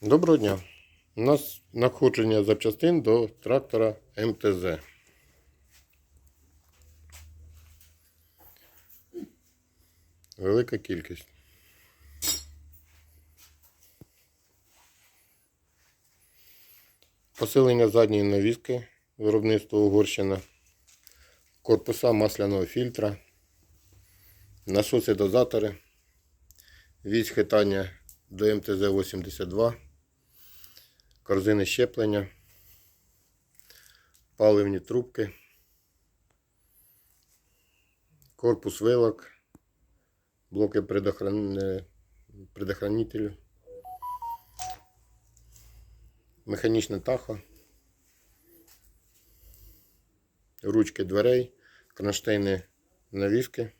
Доброго дня. У нас надходження запчастин до трактора МТЗ. Велика кількість. Посилення задньої навіски виробництва Угорщина, корпуса масляного фільтра, насоси дозатори, вісь хитання до МТЗ-82, корзини щеплення, паливні трубки, корпус вилок, блоки предохран... предохранителю, механічне тахо, ручки дверей, кронштейни навіски.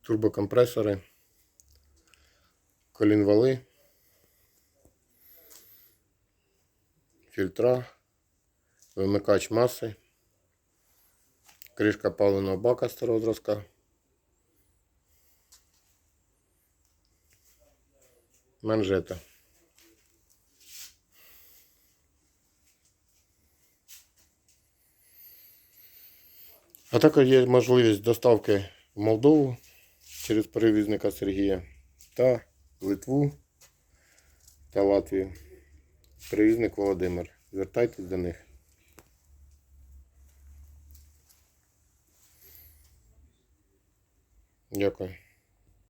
турбокомпресори, колінвали, фільтра, вимикач маси, кришка паливного бака старого зразка, манжета. А також є можливість доставки в Молдову через перевізника Сергія та Литву та Латвію. Привізник Володимир. Звертайтесь до них. Дякую.